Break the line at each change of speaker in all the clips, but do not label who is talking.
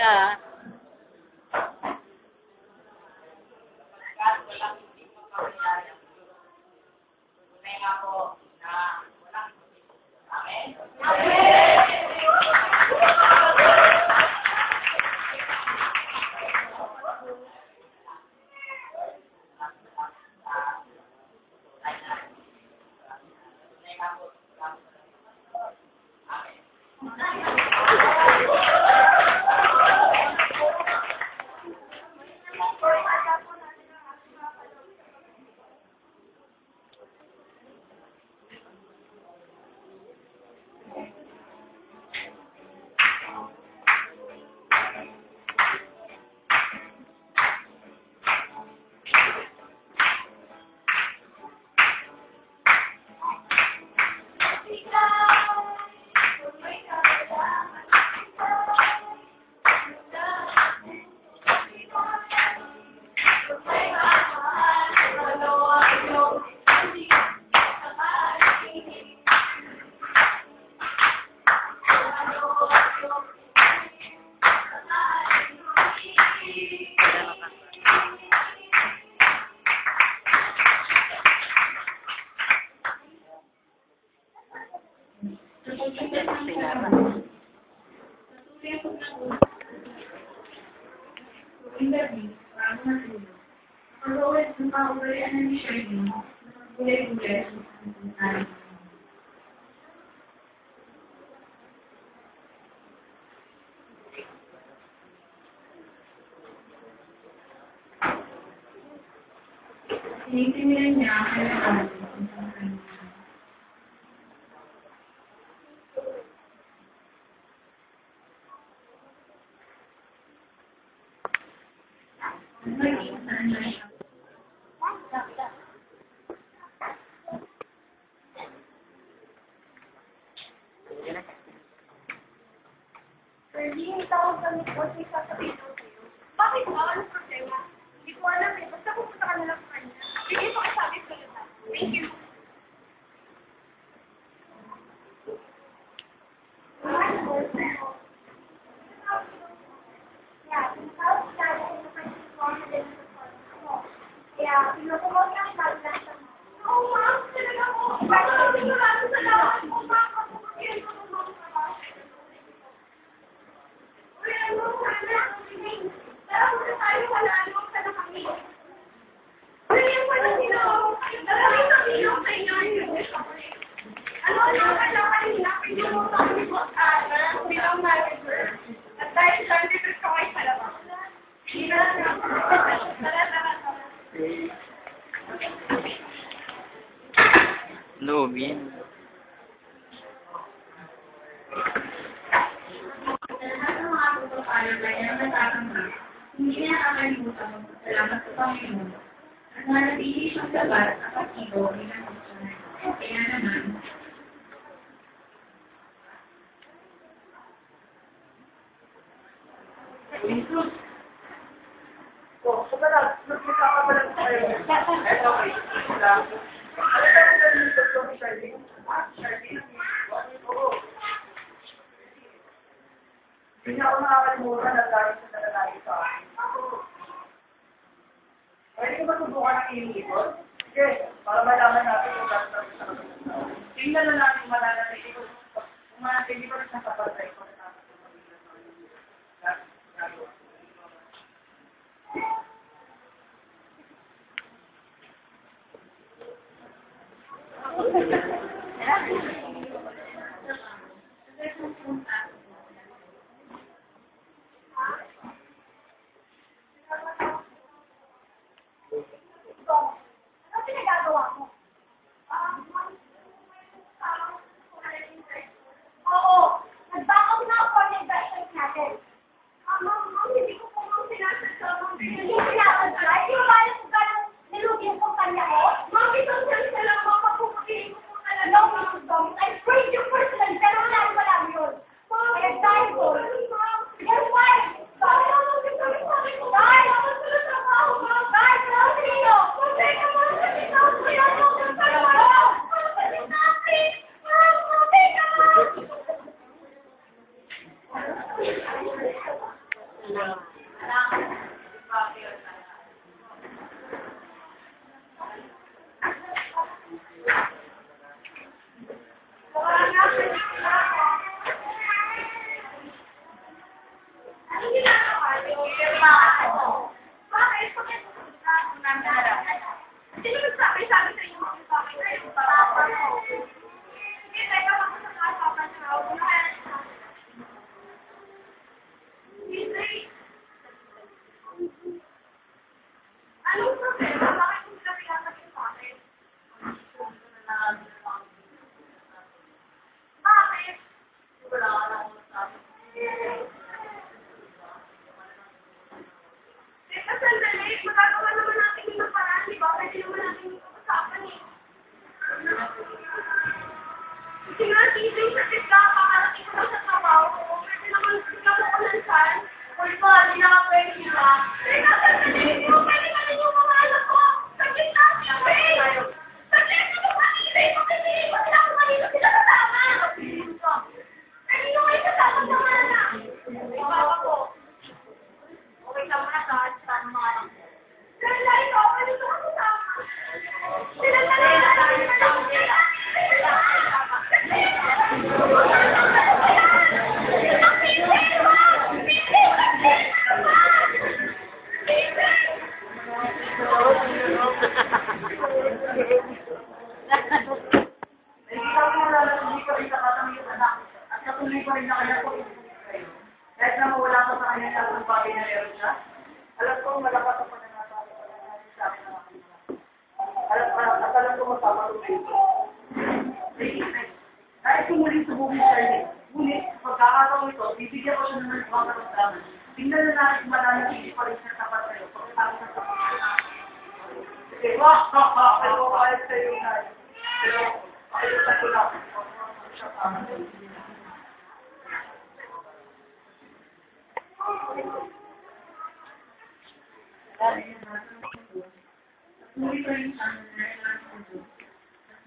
是 Ayos ka.
Tinitingnan niya kaya ano.
Hindi, may tawag kami po sa sasabihin ko sa'yo. Bakit ba? Ano problema? Hindi ko alam eh. Basta pupunta ka na lang sa kanya. Sige, pakisabi ko yun. ha? Thank you. Yeah, tinatawag ko tayo kung confident sa Kaya, pinupromote ka sa lang sa Oo, ma'am. Talaga po. Bakit maraming salamat po, ma'am. Kapag-ibig ko ng mga trabaho. Uy, ano, sana, Pero kung tayo wala, ano, sana kami. Uy, yung wala sino. Maraming sabihin sa inyo yung Ano, ano, kailangan nila, pwede mo sa akin po, ah, bilang manager. At dahil dyan, dito ko kayo sa labas. Hindi na, tara, tara, tara.
Mga pagpapalo na hindi niya nakalimutan magpasalamat sa Panginoon at manatili siyang sabat at aktibo bilang Kristiyan. Kaya naman,
Oh, so pala, magkakabalan ko kayo. Eto, okay. Lang. Ano ka ba yung dito ko ni Charlie? Ah, Charlie? Oo. Hindi ako nakakalimutan na lagi sa nalalagi sa akin. Pwede ko ba subukan ng iniipon? Sige, para malaman natin kung gano'n natin sa kasalukuyan. Tingnan na natin mananatili ko. Kung mananatili ko rin sa kapatay ko na natin Kahit tumuloy sa movie service, ngunit pagkakataon ito, bibigyan ko siya ng mga karamdaman. Tingnan na natin kung mananatili pa rin siya tapat sa'yo. Pagkatapos na sa Sige, wah, ha, ha, pero kahit sa'yo na. Pero, ayos ako lang.
Thank you.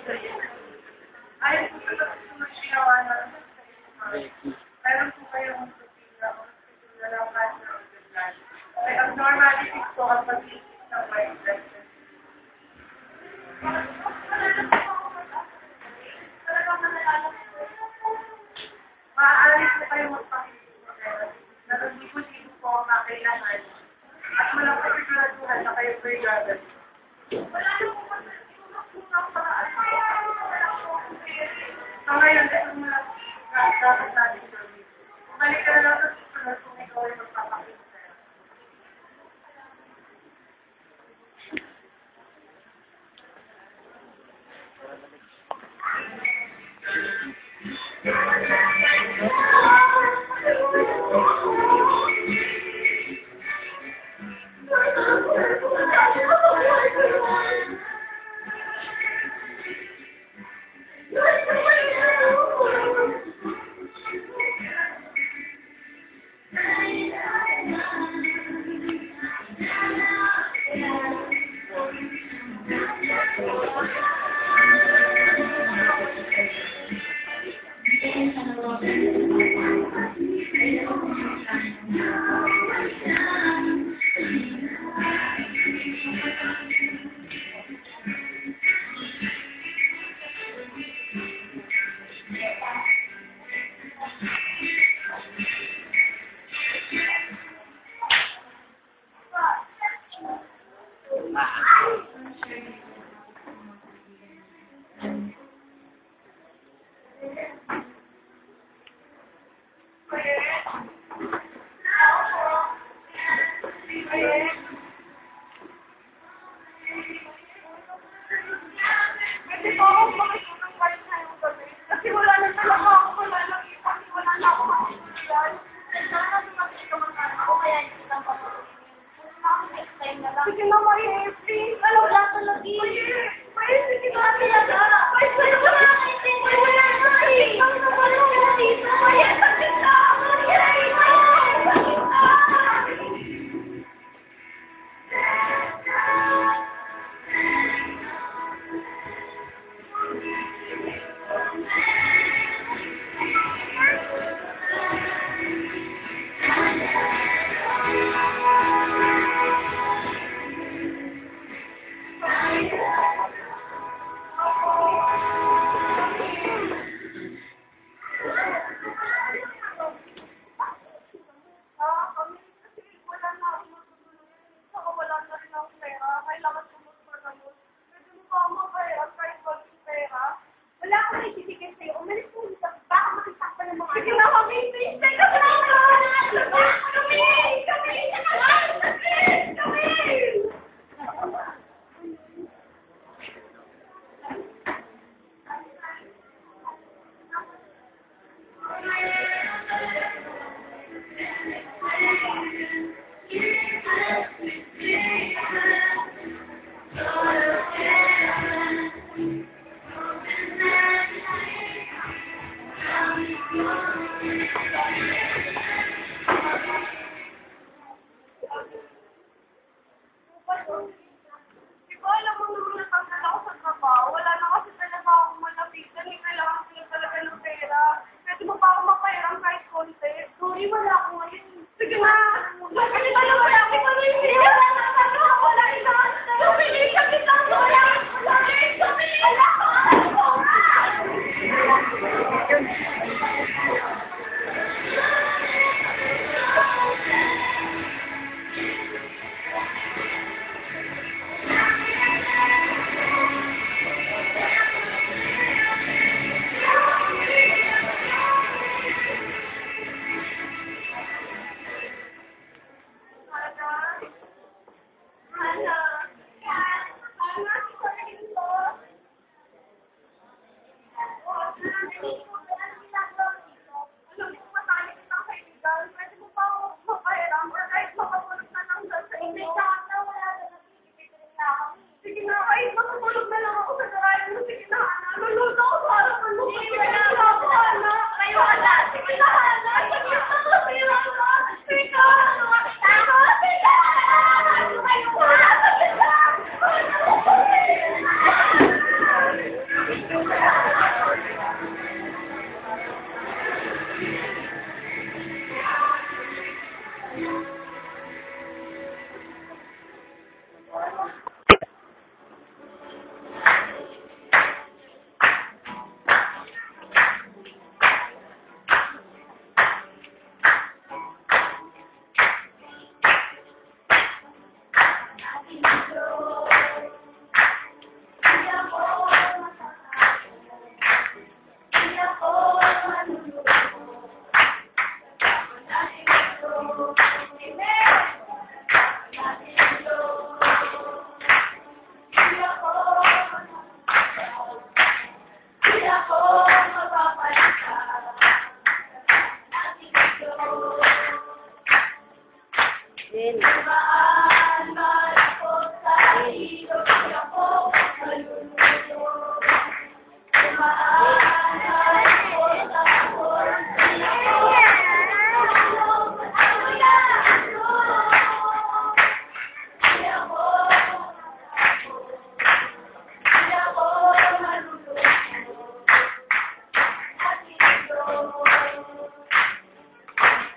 Ayon po sa mga ginawa na meron po kayong nalaman na may abnormalities po ang pag-iisip ng white blood cells. Maaari po kayo magpakita na nagbibo-libo po ang kailangan at malakas siguraduhan na kayo. Ang ngayon, kasi mga ah, dapat natin gawin. Balik ka na lang sa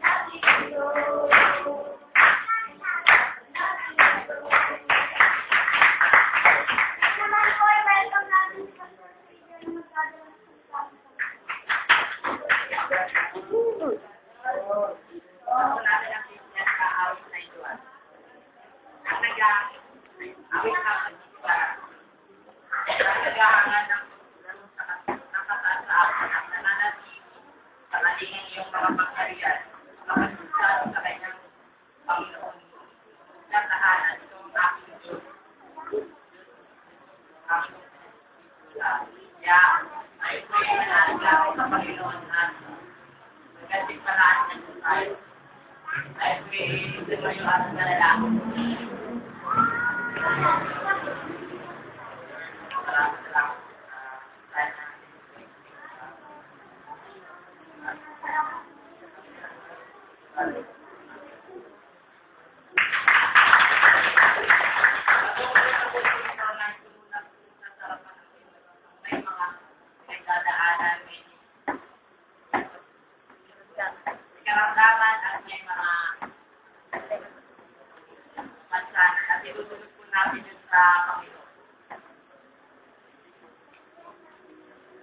Happy Lord. siya
ay pinahalaga sa natin.
Magandang paraan ng
tayo ay pinahalaga sa Panginoon natin.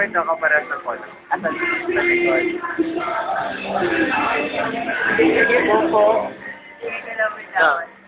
silhouette o kapares ng color? At sa
likod.
Sige po po.
Sige, kailangan